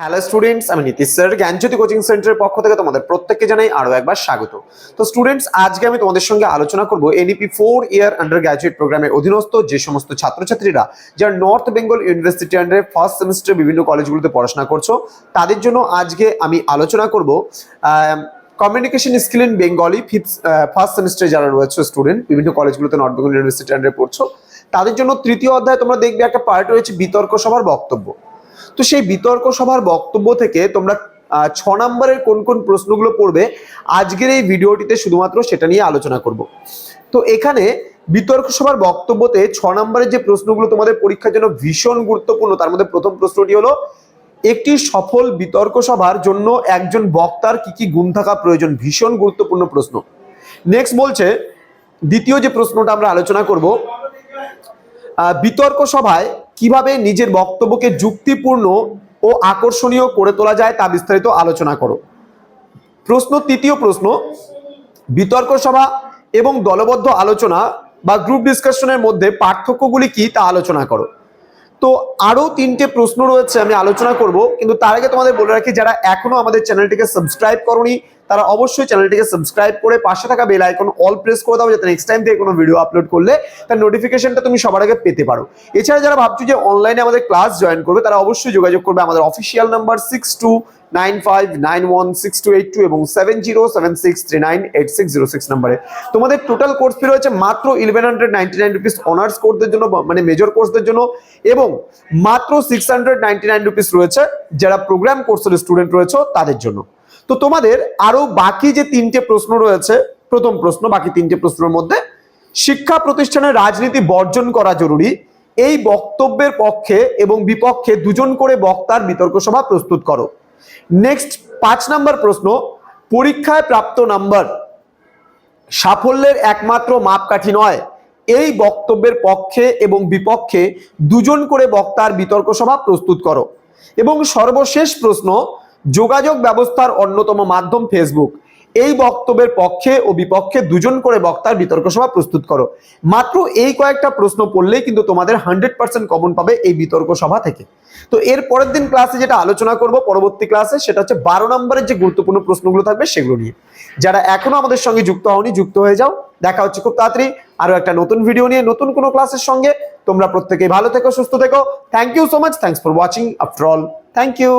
Hello students আমি Nitish sir. জ্ঞানজ্যোতি coaching সেন্টারের পক্ষ থেকে তোমাদের প্রত্যেককে জানাই আরও একবার স্বাগত। তো স্টুডেন্টস আজকে আমি তোমাদের সঙ্গে আলোচনা করব NEP four year undergraduate প্রোগ্রামের অধীনস্থ যে সমস্ত ছাত্রছাত্রীরা যারা নর্থ বেঙ্গল ইউনিভার্সিটি আন্ডারে ফার্স্ট সেমিস্টার বিভিন্ন কলেজগুলোতে পড়াশোনা করছ, তাদের জন্য আজকে আমি আলোচনা করব communication skill in Bengali fifth first সেমিস্টারে যারা রয়েছে স্টুডেন্ট বিভিন্ন কলেজগুলোতে নর্থ বেঙ্গল ইউনিভার্সিটি আন্ডারে পড়ছো, তাদের জন্য তৃতীয় অধ্যায় তোমরা দেখবে একটা পার্ট রয়েছে বিতর্ক সভার বক্তব্য। তো সেই বিতর্ক সভার বক্তব্য থেকে তোমরা ছ নম্বরের কোন কোন প্রশ্নগুলো পড়বে, আজকের এই ভিডিওটিতে শুধুমাত্র সেটা নিয়ে আলোচনা করব। তো এখানে বিতর্ক সভার বক্তব্যতে ছ নম্বরের যে প্রশ্নগুলো তোমাদের পরীক্ষার জন্য ভীষণ গুরুত্বপূর্ণ, তার মধ্যে প্রথম প্রশ্নটি হলো, একটি সফল বিতর্ক সভার জন্য একজন বক্তার কি কি গুণ থাকা প্রয়োজন? ভীষণ গুরুত্বপূর্ণ প্রশ্ন। নেক্সট বলছে, দ্বিতীয় যে প্রশ্নটা আমরা আলোচনা করব বিতর্ক সভায় কীভাবে নিজের বক্তব্যকে যুক্তিপূর্ণ ও আকর্ষণীয় করে তোলা যায় তা বিস্তারিত আলোচনা করো। প্রশ্ন, তৃতীয় প্রশ্ন, বিতর্ক সভা এবং দলবদ্ধ আলোচনা বা গ্রুপ ডিসকাশনের মধ্যে পার্থক্যগুলি কি তা আলোচনা করো। তো আরও তিনটে প্রশ্ন রয়েছে, আমি আলোচনা করব, কিন্তু তার আগে তোমাদের বলে রাখি, যারা এখনও আমাদের চ্যানেলটিকে সাবস্ক্রাইব করনি তারা অবশ্যই চ্যানেলটিকে সাবস্ক্রাইব করে পাশে থাকা বেল আইকন অল প্রেস করে দাও, যাতে নেক্সট টাইম থেকে কোনো ভিডিও আপলোড করলে তার নোটিফিকেশনটা তুমি সবার আগে পেতে পারো। এছাড়া যারা ভাবছ যে অনলাইনে আমাদের ক্লাস জয়েন করবে, তারা অবশ্যই যোগাযোগ করবে আমাদের official number six two nine five nine one six two eight two এবং seven zero seven six three nine eight six zero six নাম্বারে তোমাদের টোটাল কোর্স ফি রয়েছে মাত্র eleven hundred ninety nine rupees honours কোর্সদের জন্য মানে major কোর্সদের জন্য এবং মাত্র six hundred ninety nine rupees রয়েছে যারা প্রোগ্রাম কোর্সের স্টুডেন্ট রয়েছে তাদের জন্য। তো তোমাদের আরও বাকি যে তিনটে প্রশ্ন রয়েছে, প্রথম প্রশ্ন, বাকি তিনটে প্রশ্নের মধ্যে, শিক্ষা প্রতিষ্ঠানে রাজনীতি বর্জন করা জরুরি। এই বক্তব্যের পক্ষে এবং বিপক্ষে দুজন করে বক্তার বিতর্ক সভা প্রস্তুত করো। নেক্সট পাঁচ নাম্বার প্রশ্ন, পরীক্ষায় প্রাপ্ত নাম্বার সাফল্যের একমাত্র মাপকাঠি নয়। এই বক্তব্যের পক্ষে এবং বিপক্ষে দুজন করে বক্তার বিতর্ক সভা প্রস্তুত করো। এবং সর্বশেষ প্রশ্ন যোগাযোগ ব্যবস্থার অন্যতম মাধ্যম ফেসবুক এই বক্তব্যের পক্ষে ও বিপক্ষে দুজন করে বক্তার বিতর্ক সভা প্রস্তুত করো। মাত্র এই কয়েকটা প্রশ্ন পড়লেই কিন্তু তোমাদের হান্ড্রেড পার্সেন্ট কমন পাবে এই বিতর্ক সভা থেকে। তো এর পরের দিন ক্লাসে যেটা আলোচনা করব পরবর্তী ক্লাসে সেটা হচ্ছে বারো নম্বরের যে গুরুত্বপূর্ণ প্রশ্নগুলো থাকবে সেগুলো নিয়ে। যারা এখনও আমাদের সঙ্গে যুক্ত হওনি, যুক্ত হয়ে যাও। দেখা হচ্ছে খুব তাড়াতাড়ি আরও একটা নতুন ভিডিও নিয়ে নতুন কোনো ক্লাসের সঙ্গে। তোমরা প্রত্যেকেই ভালো থেকো, সুস্থ থেকো। Thank you so much thanks for watching after all thank you